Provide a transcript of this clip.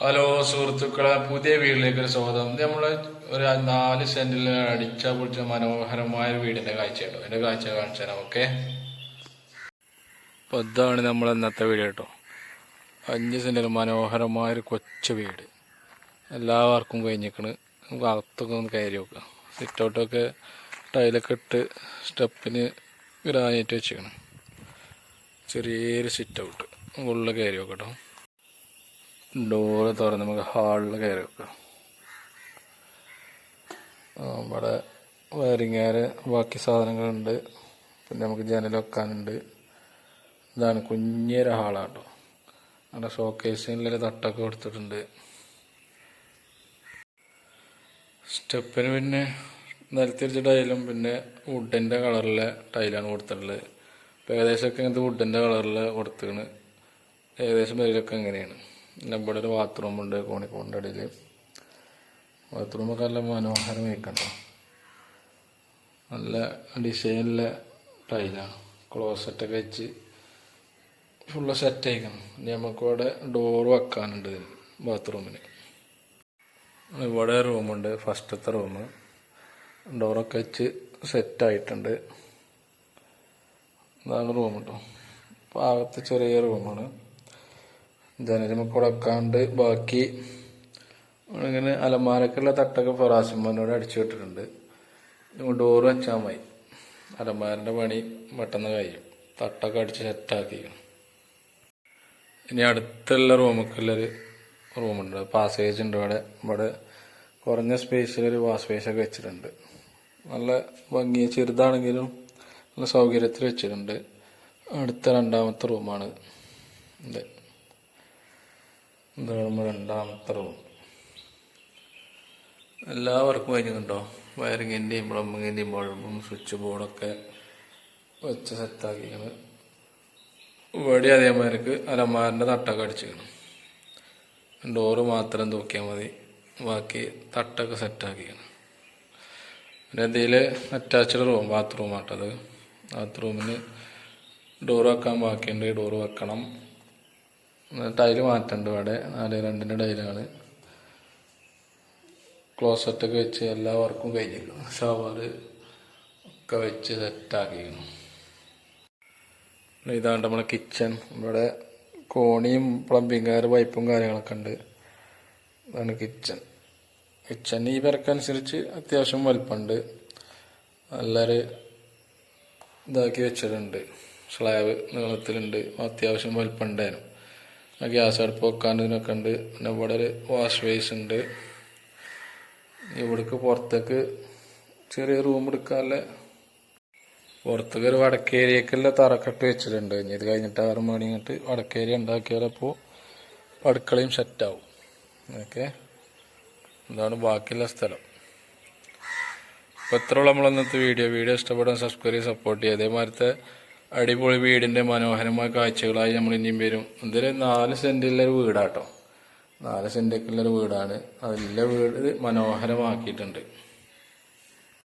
Hello സുഹൃത്തുക്കളെ പുതിയ വീട്ടിലേക്ക് ഒരു സ്വാഗതം നമ്മൾ ഒരു നാല് സെന്റിൽ അടിച്ച പൊളിച്ച മനോഹരമായ ഒരു വീടിന്റെ കാഴ്ച കേട്ടോ എന്റെ കാഴ്ച കാണിച്ചു തരാം ഓക്കെ? അപ്പൊ ഇതാണ് നമ്മൾ ഇന്നത്തെ വീട് കേട്ടോ. അഞ്ച് സെന്റിൽ മനോഹരമായ ഒരു കൊച്ചു വീട്. എല്ലാവർക്കും കഴിഞ്ഞിക്കണ്. നമുക്ക് അകത്തൊക്കെ ഒന്ന് കയറി നോക്കാം. സിറ്റൗട്ടൊക്കെ ടൈലൊക്കെ ഇട്ട് സ്റ്റെപ്പിന് ഗ്രാനൈറ്റ് വെച്ചിരിക്കണം. ചെറിയൊരു സിറ്റൗട്ട് ഉള്ളിൽ കയറി നോക്കട്ടോ ഡോറ് തുറന്ന് നമുക്ക് ഹാളിൽ കയറി വെക്കാം. ഇവിടെ വയറിങ്ങാര് ബാക്കി സാധനങ്ങളുണ്ട്. പിന്നെ നമുക്ക് ജനൽ വെക്കാനുണ്ട്. ഇതാണ് കുഞ്ഞൊരു ഹാളാട്ടോ. അവിടെ ഷോക്കേസിനുള്ളൊരു തട്ടൊക്കെ കൊടുത്തിട്ടുണ്ട്. സ്റ്റെപ്പിന് പിന്നെ നിലത്തിരിച്ച ടൈലും പിന്നെ വുഡിന്റെ കളറിലെ ടൈലാണ് കൊടുത്തിട്ടുള്ളത്. ഇപ്പോൾ ഏകദേശമൊക്കെ ഇങ്ങനത്തെ വുഡിന്റെ കളറിൽ കൊടുത്തിക്കണ് ഏകദേശം പേരിലൊക്കെ എങ്ങനെയാണ് പിന്നെ ഇവിടെ ഒരു ബാത്റൂം ഉണ്ട് കോണിക്കോണിന്റെ ഇടയിൽ ബാത്റൂമൊക്കെ നല്ല മനോഹരമായിക്കണ്ടോ നല്ല ഡിസൈനിലെ ടൈലാണ് ക്ലോസറ്റൊക്കെ വെച്ച് ഫുള്ള് സെറ്റ് ആയിക്കണം ഇനി നമുക്ക് ഇവിടെ ഡോർ വെക്കാനുണ്ട് ബാത്റൂമിന് ഇവിടെ റൂമുണ്ട് ഫസ്റ്റത്തെ റൂം ഡോറൊക്കെ വെച്ച് സെറ്റായിട്ടുണ്ട് ഇതാണ് റൂം കേട്ടോ പാകത്ത് ചെറിയ റൂമാണ് ജനലുമൊക്കെ കൊടുക്കാണ്ട് ബാക്കി ഇങ്ങനെ അലമാരക്കുള്ള തട്ടൊക്കെ ഫറാസിമ്മനോട് അടിച്ചു വിട്ടിട്ടുണ്ട്. ഡോറ് വെച്ചാൽ മതി. അലമാരന്റെ പണി പെട്ടെന്ന് കഴിയും. തട്ടൊക്കെ അടിച്ച് സെറ്റാക്കി ഇനി അടുത്തുള്ള റൂമൊക്കെയുള്ളൊരു റൂമുണ്ട്. പാസേജ് ഉണ്ട്. ഇവിടെ ഇവിടെ കുറഞ്ഞ സ്പേസിലൊരു വാഷ് സ്പേസൊക്കെ വെച്ചിട്ടുണ്ട്. നല്ല ഭംഗി ചെറുതാണെങ്കിലും നല്ല സൗകര്യത്തിൽ വെച്ചിട്ടുണ്ട്. അടുത്ത രണ്ടാമത്തെ റൂമാണ് ഇത്. ഇതാണ് രണ്ടാം രണ്ടാമത്തെ റൂം എല്ലാവർക്കും കഴിഞ്ഞിട്ടുണ്ടോ വയറിങ്ങിന്റെയും പ്ലംബിങ്ങിന്റെയും ബൾബും സ്വിച്ച് ബോർഡൊക്കെ വെച്ച് സെറ്റാക്കിയാണ് ഇവിടെ അതേമാതിരിക്ക് അലമാരിന്റെ തട്ടൊക്കെ അടിച്ചിരിക്കണം ഡോറ് മാത്രം തൂക്കിയാൽ മതി. ബാക്കി തട്ടൊക്കെ സെറ്റാക്കിയാണ് പിന്നെ ഇതിൽ അറ്റാച്ച്ഡ് റൂം ബാത്റൂം ആട്ടത്. ബാത്റൂമിന് ഡോർ വെക്കാൻ ബാക്കിയുണ്ട്. ഡോർ വെക്കണം. ടൈൽ മാറ്റുന്നുണ്ട് ഇവിടെ. നാല് രണ്ടിന്റെ ടൈലാണ്. ക്ലോസറ്റൊക്കെ വെച്ച് എല്ലാ വർക്കും കഴിഞ്ഞിരിക്കുന്നു. ഷവർ ഒക്കെ വെച്ച് സെറ്റാക്കിയിരുന്നു ഇതാണ് നമ്മുടെ കിച്ചൺ ഇവിടെ കോണിയും പ്ലംബിംഗുകാർ പൈപ്പും കാര്യങ്ങളൊക്കെ ഉണ്ട്. ഇതാണ് കിച്ചൺ കിച്ചൺ ഈ പേർക്കനുസരിച്ച് അത്യാവശ്യം വലുപ്പമുണ്ട്. നല്ലൊരു ഇതാക്കി വെച്ചിട്ടുണ്ട്. സ്ലാബ് നീളത്തിലുണ്ട്. അത്യാവശ്യം വലുപ്പമുണ്ടായിരുന്നു. ഗ്യാസ് അടുപ്പ് ഇതിനൊക്കെ ഉണ്ട്. പിന്നെ ഇവിടെ ഒരു വാഷ് ബേസ് ഉണ്ട്. ഇവിടേക്ക് പുറത്തേക്ക് ചെറിയ റൂം എടുക്കാനുള്ള പുറത്തേക്ക് ഒരു വടക്കേരിയക്കുള്ള തറക്കെട്ട് വെച്ചിട്ടുണ്ട്. ഇനി ഇത് കഴിഞ്ഞിട്ട് ആറ് മണി കഴിഞ്ഞിട്ട് വടക്കേരിയ ഉണ്ടാക്കിയാലപ്പോൾ അടുക്കളയും സെറ്റാവും ഓക്കെ? ഇതാണ് ബാക്കിയുള്ള സ്ഥലം. അപ്പോൾ എത്രയുള്ള നമ്മൾ ഇന്നത്തെ വീഡിയോ വീഡിയോ ഇഷ്ടപ്പെടാൻ സബ്സ്ക്രൈബ് ചെയ്ത് സപ്പോർട്ട് ചെയ്യുക അതേമാതിരത്തെ അടിപൊളി വീടിന്റെ മനോഹരമായ കാഴ്ചകളായി നമ്മൾ ഇനിയും വരും. ഇതൊരു നാല് സെന്റുള്ളൊരു വീടാട്ടോ. നാല് സെന്റൊക്കെയുള്ളൊരു വീടാണ്. അതിലെ വീട് മനോഹരമാക്കിയിട്ടുണ്ട്.